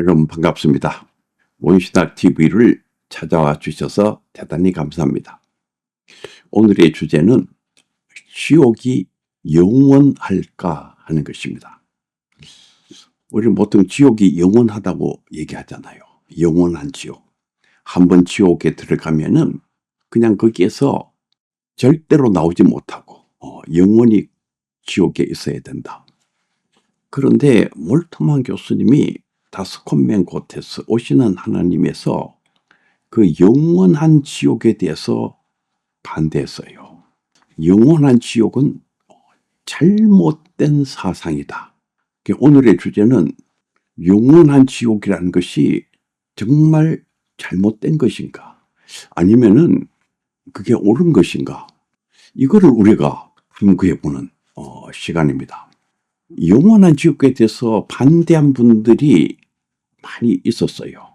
여러분 반갑습니다. 원신학 TV를 찾아와 주셔서 대단히 감사합니다. 오늘의 주제는 지옥이 영원할까 하는 것입니다. 우리는 보통 지옥이 영원하다고 얘기하잖아요. 영원한 지옥. 한번 지옥에 들어가면은 그냥 거기에서 절대로 나오지 못하고 어, 영원히 지옥에 있어야 된다. 그런데 몰트만 교수님이 다스콘맨 고테스 오시는 하나님에서 그 영원한 지옥에 대해서 반대했어요. 영원한 지옥은 잘못된 사상이다. 오늘의 주제는 영원한 지옥이라는 것이 정말 잘못된 것인가? 아니면은 그게 옳은 것인가? 이거를 우리가 탐구해 보는 어, 시간입니다. 영원한 지옥에 대해서 반대한 분들이 많이 있었어요.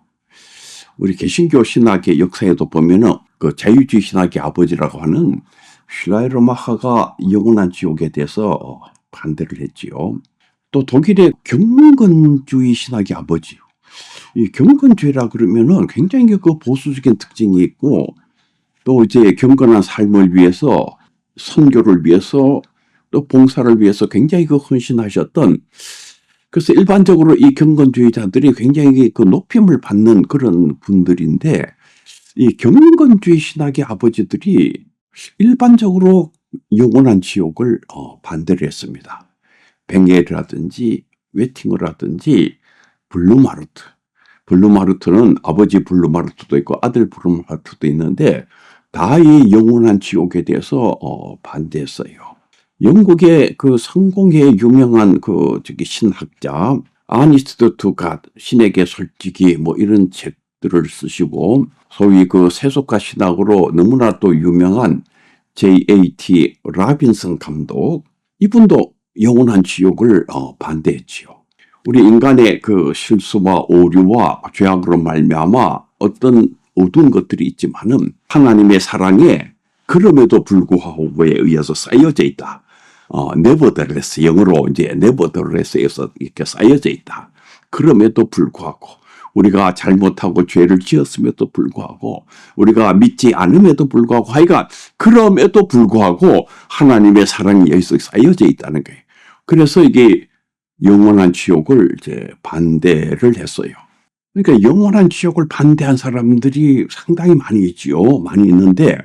우리 개신교 신학의 역사에도 보면은 그 자유주의 신학의 아버지라고 하는 슐라이르마하가 영원한 지옥에 대해서 반대를 했지요. 또 독일의 경건주의 신학의 아버지. 이 경건주의라 그러면은 굉장히 그 보수적인 특징이 있고 또 이제 경건한 삶을 위해서 선교를 위해서 또 봉사를 위해서 굉장히 그 헌신하셨던 그래서 일반적으로 이 경건주의자들이 굉장히 그 높임을 받는 그런 분들인데 이 경건주의 신학의 아버지들이 일반적으로 영원한 지옥을 어, 반대를 했습니다. 뱅게르라든지 웨팅어라든지 블루마르트. 블루마르트는 아버지 블루마르트도 있고 아들 블루마르트도 있는데 다 이 영원한 지옥에 대해서 어, 반대했어요. 영국의 그 성공의 유명한 그 저기 신학자 아니스트 투갓 신에게 솔직히 뭐 이런 책들을 쓰시고 소위 그 세속화 신학으로 너무나 또 유명한 J.A.T. 라빈슨 감독 이분도 영원한 지옥을 어, 반대했지요. 우리 인간의 그 실수와 오류와 죄악으로 말미암아 어떤 어두운 것들이 있지만은 하나님의 사랑에 그럼에도 불구하고에 의해서 쌓여져 있다. 어, nevertheless, 영어로 이제 nevertheless에서 이렇게 쌓여져 있다. 그럼에도 불구하고 우리가 잘못하고 죄를 지었음에도 불구하고 우리가 믿지 않음에도 불구하고 하여간 그럼에도 불구하고 하나님의 사랑이 여기서 쌓여져 있다는 거예요. 그래서 이게 영원한 지옥을 이제 반대를 했어요. 그러니까 영원한 지옥을 반대한 사람들이 상당히 많이 있지요. 많이 있는데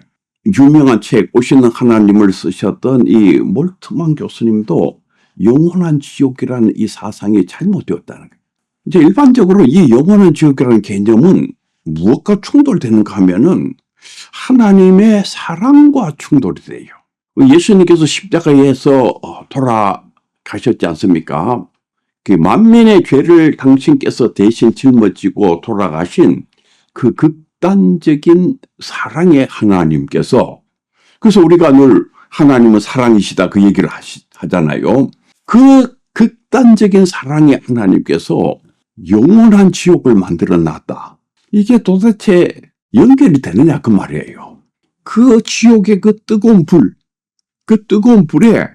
유명한 책 오시는 하나님을 쓰셨던 이 몰트만 교수님도 영원한 지옥이라는 이 사상이 잘못되었다는 거예요. 이제 일반적으로 이 영원한 지옥이라는 개념은 무엇과 충돌되는가 하면은 하나님의 사랑과 충돌이 돼요. 예수님께서 십자가에서 어, 돌아가셨지 않습니까? 그 만민의 죄를 당신께서 대신 짊어지고 돌아가신 그 극 단적인 사랑의 하나님께서 그래서 우리가 늘 하나님은 사랑이시다 그 얘기를 하시, 하잖아요. 그 극단적인 사랑의 하나님께서 영원한 지옥을 만들어 놨다. 이게 도대체 연결이 되느냐 그 말이에요. 그 지옥의 그 뜨거운 불, 그 뜨거운 불에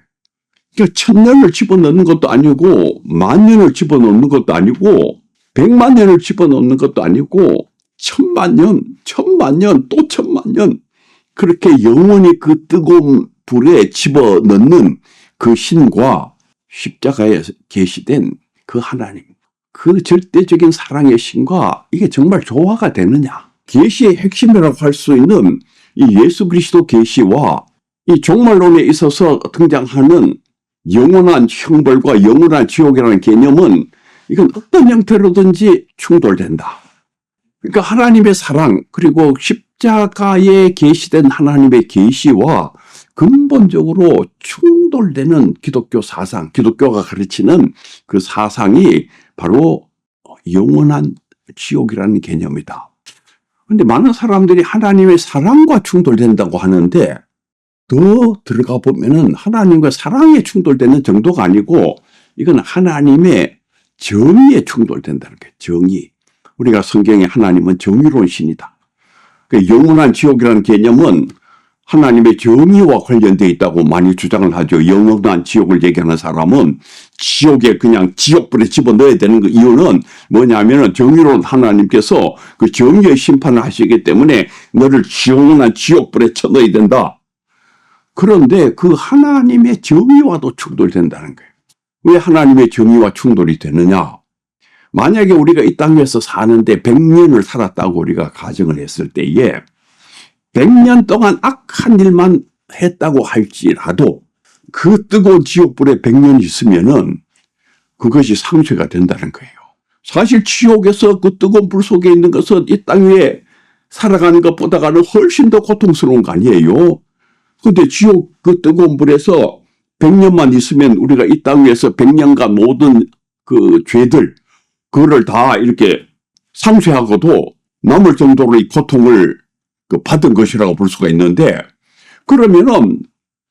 천년을 집어넣는 것도 아니고 만년을 집어넣는 것도 아니고 백만 년을 집어넣는 것도 아니고 천만 년, 천만 년, 또 천만 년 그렇게 영원히 그 뜨거운 불에 집어넣는 그 신과 십자가에 계시된 그 하나님, 그 절대적인 사랑의 신과 이게 정말 조화가 되느냐? 계시의 핵심이라고 할 수 있는 이 예수 그리스도 계시와 이 종말론에 있어서 등장하는 영원한 형벌과 영원한 지옥이라는 개념은 이건 어떤 형태로든지 충돌된다. 그러니까 하나님의 사랑 그리고 십자가에 계시된 하나님의 계시와 근본적으로 충돌되는 기독교 사상, 기독교가 가르치는 그 사상이 바로 영원한 지옥이라는 개념이다. 그런데 많은 사람들이 하나님의 사랑과 충돌된다고 하는데 더 들어가 보면은 하나님과 사랑에 충돌되는 정도가 아니고 이건 하나님의 정의에 충돌된다는 거예요. 정의. 우리가 성경에 하나님은 정의로운 신이다. 그 영원한 지옥이라는 개념은 하나님의 정의와 관련되어 있다고 많이 주장을 하죠. 영원한 지옥을 얘기하는 사람은 지옥에 그냥 지옥불에 집어넣어야 되는 그 이유는 뭐냐면은 정의로운 하나님께서 그 정의의 심판을 하시기 때문에 너를 영원한 지옥불에 쳐넣어야 된다. 그런데 그 하나님의 정의와도 충돌된다는 거예요. 왜 하나님의 정의와 충돌이 되느냐? 만약에 우리가 이 땅에서 사는데 100년을 살았다고 우리가 가정을 했을 때에 100년 동안 악한 일만 했다고 할지라도 그 뜨거운 지옥불에 100년 있으면은 그것이 상쇄가 된다는 거예요. 사실 지옥에서 그 뜨거운 불 속에 있는 것은 이 땅 위에 살아가는 것보다가는 훨씬 더 고통스러운 거 아니에요. 근데 지옥 그 뜨거운 불에서 100년만 있으면 우리가 이 땅 위에서 100년간 모든 그 죄들, 그거를 다 이렇게 상쇄하고도 남을 정도로 이 고통을 그 받은 것이라고 볼 수가 있는데, 그러면은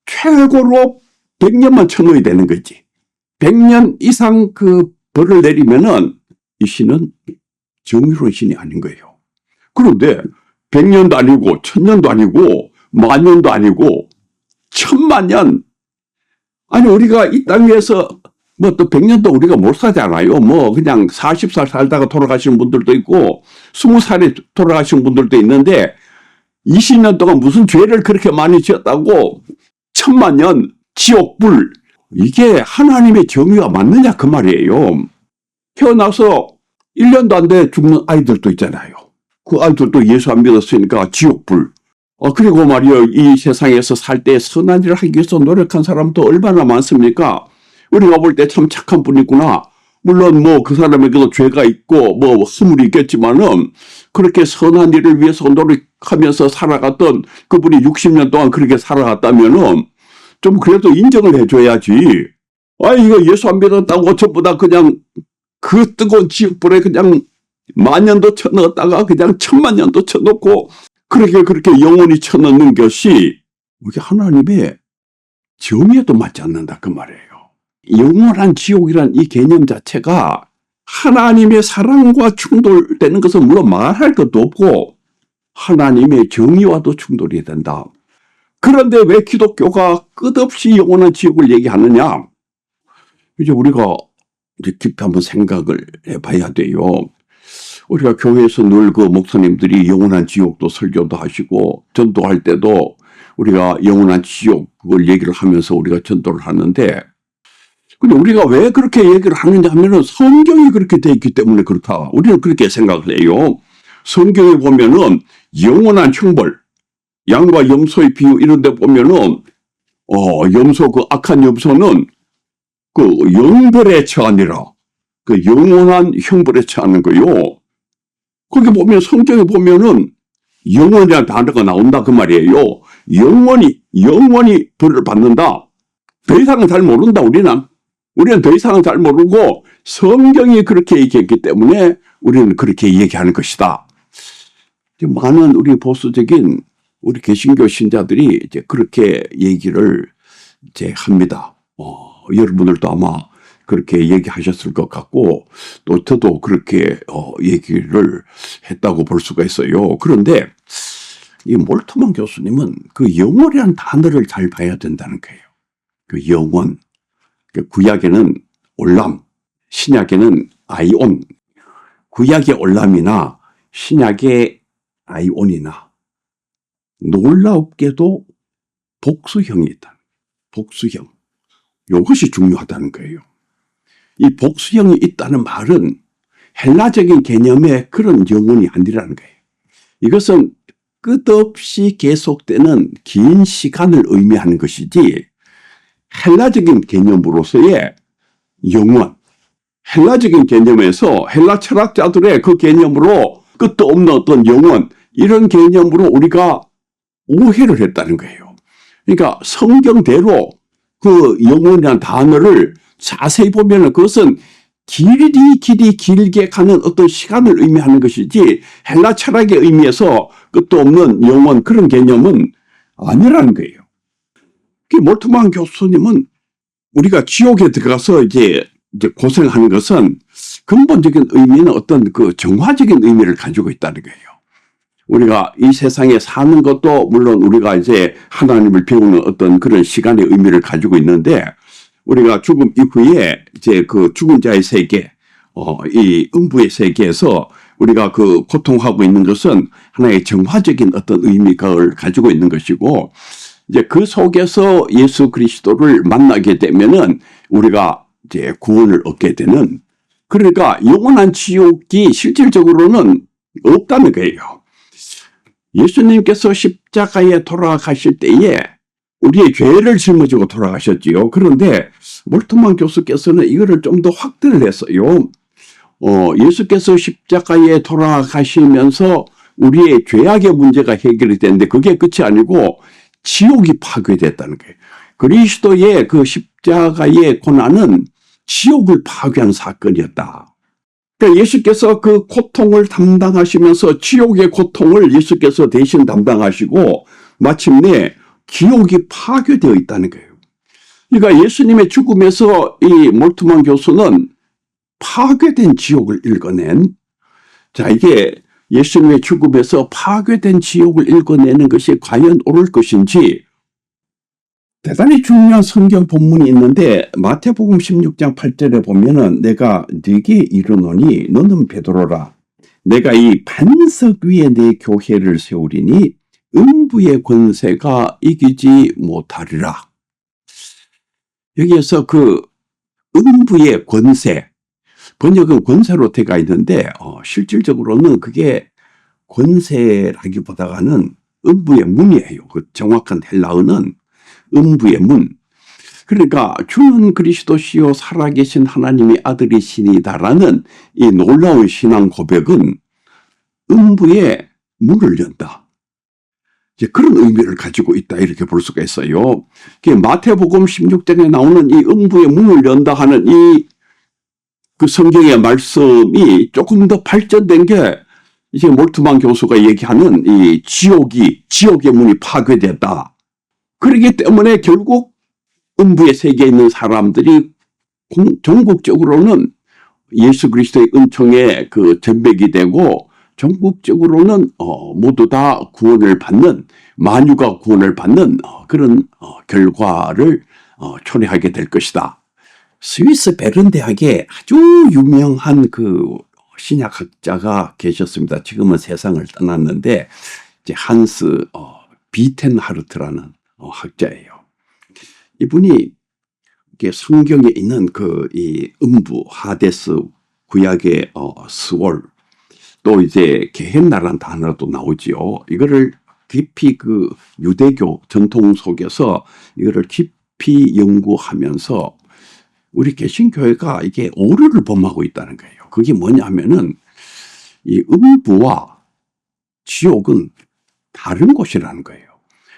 최고로 100년만 쳐넣어야 되는 거지. 100년 이상 그 벌을 내리면은 이 신은 정의로운 신이 아닌 거예요. 그런데 100년도 아니고, 1000년도 아니고, 만년도 아니고, 천만 년. 아니, 우리가 이땅 위에서 뭐 또 100년도 우리가 못 사잖아요. 뭐 그냥 40살 살다가 돌아가시는 분들도 있고, 20살에 돌아가시는 분들도 있는데, 20년 동안 무슨 죄를 그렇게 많이 지었다고 천만 년 지옥불 이게 하나님의 정의가 맞느냐 그 말이에요. 태어나서 1년도 안 돼 죽는 아이들도 있잖아요. 그 아이들도 예수 안 믿었으니까 지옥불. 어, 그리고 말이요, 이 세상에서 살 때 선한 일을 하기 위해서 노력한 사람도 얼마나 많습니까? 우리가 볼 때 참 착한 분이구나. 물론 뭐 그 사람에게도 죄가 있고 뭐 허물이 있겠지만은 그렇게 선한 일을 위해서 노력하면서 살아갔던 그분이 60년 동안 그렇게 살아갔다면은 좀 그래도 인정을 해줘야지. 아, 이거 예수 안 믿었다고 전부 다 그냥 그 뜨거운 지옥불에 그냥 만 년도 쳐넣었다가 그냥 천만 년도 쳐넣고 그렇게 그렇게 영원히 쳐넣는 것이 이게 하나님의 정의에도 맞지 않는다 그 말이에요. 영원한 지옥이란 이 개념 자체가 하나님의 사랑과 충돌되는 것은 물론 말할 것도 없고 하나님의 정의와도 충돌이 된다. 그런데 왜 기독교가 끝없이 영원한 지옥을 얘기하느냐? 이제 우리가 이제 깊이 한번 생각을 해봐야 돼요. 우리가 교회에서 늘 그 목사님들이 영원한 지옥도 설교도 하시고 전도할 때도 우리가 영원한 지옥 그걸 얘기를 하면서 우리가 전도를 하는데 근데 우리가 왜 그렇게 얘기를 하느냐 하면은 성경이 그렇게 돼 있기 때문에 그렇다. 우리는 그렇게 생각을 해요. 성경에 보면은 영원한 형벌, 양과 염소의 비유 이런 데 보면은 어, 염소 그 악한 염소는 그 영벌에 처하니라. 그 영원한 형벌에 처하는 거요. 거기 보면 성경에 보면은 영원이라는 단어가 나온다 그 말이에요. 영원히 영원히 벌을 받는다. 더 이상은 잘 모른다 우리는. 우리는 더 이상은 잘 모르고 성경이 그렇게 얘기했기 때문에 우리는 그렇게 얘기하는 것이다. 많은 우리 보수적인 우리 개신교 신자들이 이제 그렇게 얘기를 이제 합니다. 어, 여러분들도 아마 그렇게 얘기하셨을 것 같고 또 저도 그렇게 어, 얘기를 했다고 볼 수가 있어요. 그런데 이 몰트만 교수님은 그 영원이라는 단어를 잘 봐야 된다는 거예요. 그 영원. 그 구약에는 올람, 신약에는 아이온. 구약의 올람이나 신약의 아이온이나 놀랍게도 복수형이 있다. 복수형. 이것이 중요하다는 거예요. 이 복수형이 있다는 말은 헬라적인 개념의 그런 영혼이 아니라는 거예요. 이것은 끝없이 계속되는 긴 시간을 의미하는 것이지 헬라적인 개념으로서의 영원, 헬라적인 개념에서 헬라 철학자들의 그 개념으로 끝도 없는 어떤 영원, 이런 개념으로 우리가 오해를 했다는 거예요. 그러니까 성경대로 그 영원이라는 단어를 자세히 보면 그것은 길이 길이 길게 가는 어떤 시간을 의미하는 것이지 헬라 철학의 의미에서 끝도 없는 영원 그런 개념은 아니라는 거예요. 그 몰트만 교수님은 우리가 지옥에 들어가서 이제 이제 고생하는 것은 근본적인 의미는 어떤 그 정화적인 의미를 가지고 있다는 거예요. 우리가 이 세상에 사는 것도 물론 우리가 이제 하나님을 배우는 어떤 그런 시간의 의미를 가지고 있는데 우리가 죽음 이후에 이제 그 죽은 자의 세계, 어, 이 음부의 세계에서 우리가 그 고통하고 있는 것은 하나의 정화적인 어떤 의미를 가지고 있는 것이고 이제 그 속에서 예수 그리스도를 만나게 되면은 우리가 이제 구원을 얻게 되는 그러니까 영원한 지옥이 실질적으로는 없다는 거예요. 예수님께서 십자가에 돌아가실 때에 우리의 죄를 짊어지고 돌아가셨지요. 그런데 몰트만 교수께서는 이거를 좀 더 확대를 했어요. 어, 예수께서 십자가에 돌아가시면서 우리의 죄악의 문제가 해결이 됐는데 그게 끝이 아니고 지옥이 파괴됐다는 거예요. 그리스도의 그 십자가의 고난은 지옥을 파괴한 사건이었다. 그러니까 예수께서 그 고통을 담당하시면서 지옥의 고통을 예수께서 대신 담당하시고 마침내 기옥이 파괴되어 있다는 거예요. 그러니까 예수님의 죽음에서 이 몰트만 교수는 파괴된 지옥을 읽어낸 자 이게 예수님의 죽음에서 파괴된 지옥을 읽어내는 것이 과연 옳을 것인지 대단히 중요한 성경 본문이 있는데 마태복음 16장 8절에 보면 은 내가 네게 이르노니 너는 베드로라 내가 이 반석 위에 내 교회를 세우리니 음부의 권세가 이기지 못하리라. 여기에서 그 음부의 권세 번역은 권세로 되가 있는데 어, 실질적으로는 그게 권세라기보다는 음부의 문이에요. 그 정확한 헬라어는 음부의 문. 그러니까 주는 그리스도시요 살아계신 하나님의 아들이시니다라는 이 놀라운 신앙 고백은 음부의 문을 연다. 이제 그런 의미를 가지고 있다 이렇게 볼 수가 있어요. 마태복음 16장에 나오는 이 음부의 문을 연다 하는 이 그 성경의 말씀이 조금 더 발전된 게 이제 몰트만 교수가 얘기하는 이 지옥이 지옥의 문이 파괴됐다. 그러기 때문에 결국 음부의 세계에 있는 사람들이 공- 전국적으로는 예수 그리스도의 은총에 그 전백이 되고 전국적으로는 어, 모두 다 구원을 받는 만유가 구원을 받는 어, 그런 어, 결과를 어, 초래하게 될 것이다. 스위스 베른 대학에 아주 유명한 그 신약학자가 계셨습니다. 지금은 세상을 떠났는데 이제 한스 어, 비텐하르트라는 어, 학자예요. 이분이 이게 성경에 있는 그 이 음부 하데스 구약의 어, 스월 또 이제 게헨나라는 단어도 나오지요. 이거를 깊이 그 유대교 전통 속에서 이거를 깊이 연구하면서 우리 개신교회가 이게 오류를 범하고 있다는 거예요. 그게 뭐냐면은 이 음부와 지옥은 다른 곳이라는 거예요.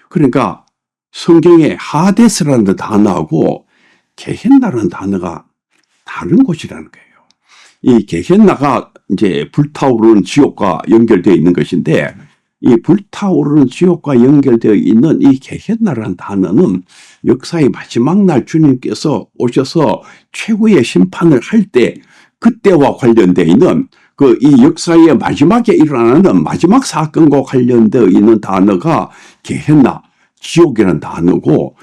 그러니까 성경에 하데스라는 단어하고 게헨나라는 단어가 다른 곳이라는 거예요. 이 게헨나가 이제 불타오르는 지옥과 연결되어 있는 것인데 이 불타오르는 지옥과 연결되어 있는 이 게헨나라는 단어는 역사의 마지막 날 주님께서 오셔서 최후의 심판을 할 때 그때와 관련되어 있는 그 이 역사의 마지막에 일어나는 마지막 사건과 관련되어 있는 단어가 게헨나 지옥이라는 단어고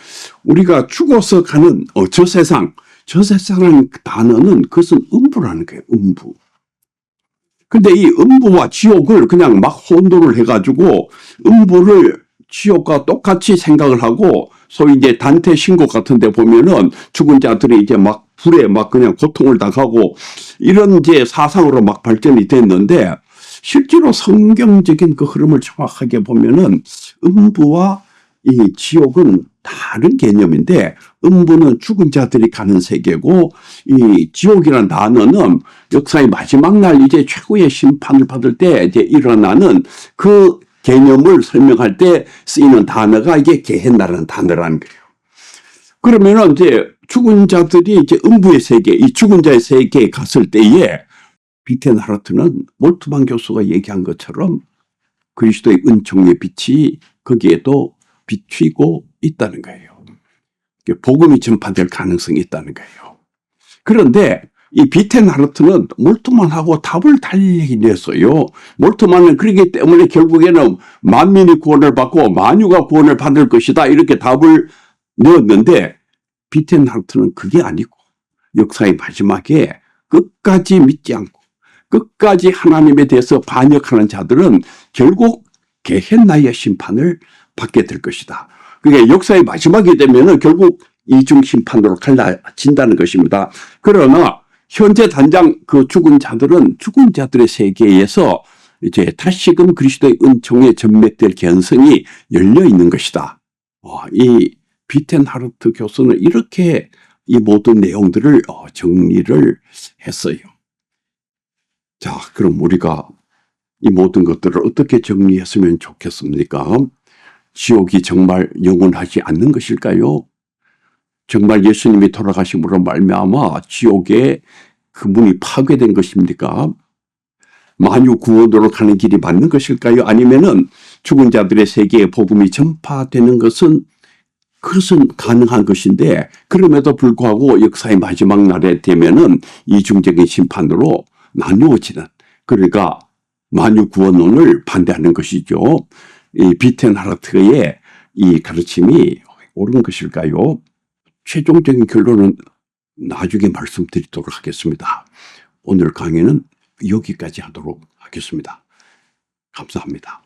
우리가 죽어서 가는 어, 저 세상 저 세상이라는 단어는 그것은 음부라는 거예요. 음부. 근데 이 음부와 지옥을 그냥 막 혼돈을 해가지고 음부를 지옥과 똑같이 생각을 하고 소위 이제 단테 신곡 같은 데 보면은 죽은 자들이 이제 막 불에 막 그냥 고통을 당하고 이런 이제 사상으로 막 발전이 됐는데 실제로 성경적인 그 흐름을 정확하게 보면은 음부와 이 지옥은 다른 개념인데 음부는 죽은 자들이 가는 세계고 이 지옥이라는 단어는 역사의 마지막 날 이제 최고의 심판을 받을 때 이제 일어나는 그 개념을 설명할 때 쓰이는 단어가 이게 게헨나라는 단어라는 거예요. 그러면은 이제 죽은 자들이 이제 음부의 세계, 이 죽은 자의 세계에 갔을 때에 비텐 하르트는 몰트만 교수가 얘기한 것처럼 그리스도의 은총의 빛이 거기에도 비추고 있다는 거예요. 복음이 전파될 가능성이 있다는 거예요. 그런데 이 비텐 하르트는 몰트만 하고 답을 달리 냈어요. 몰트만은 그렇기 때문에 결국에는 만민이 구원을 받고 만유가 구원을 받을 것이다. 이렇게 답을 내었는데 비텐 하르트는 그게 아니고 역사의 마지막에 끝까지 믿지 않고 끝까지 하나님에 대해서 반역하는 자들은 결국 게헨나의 심판을 받게 될 것이다. 그게 역사의 마지막이 되면은 결국 이중 심판으로 갈라진다는 것입니다. 그러나 현재 단장 그 죽은 자들은 죽은 자들의 세계에서 이제 다시금 그리스도의 은총에 전맥될 개연성이 열려 있는 것이다. 어, 이 비텐하르트 교수는 이렇게 이 모든 내용들을 어, 정리를 했어요. 자, 그럼 우리가 이 모든 것들을 어떻게 정리했으면 좋겠습니까? 지옥이 정말 영원하지 않는 것일까요? 정말 예수님이 돌아가심으로 말미암아 지옥의 그 문이 파괴된 것입니까? 만유 구원으로 가는 길이 맞는 것일까요? 아니면은 죽은 자들의 세계에 복음이 전파되는 것은 그것은 가능한 것인데 그럼에도 불구하고 역사의 마지막 날에 되면은 이중적인 심판으로 나누어지는 그러니까 만유 구원론을 반대하는 것이죠. 이 비텐하르트의 이 가르침이 옳은 것일까요? 최종적인 결론은 나중에 말씀드리도록 하겠습니다. 오늘 강의는 여기까지 하도록 하겠습니다. 감사합니다.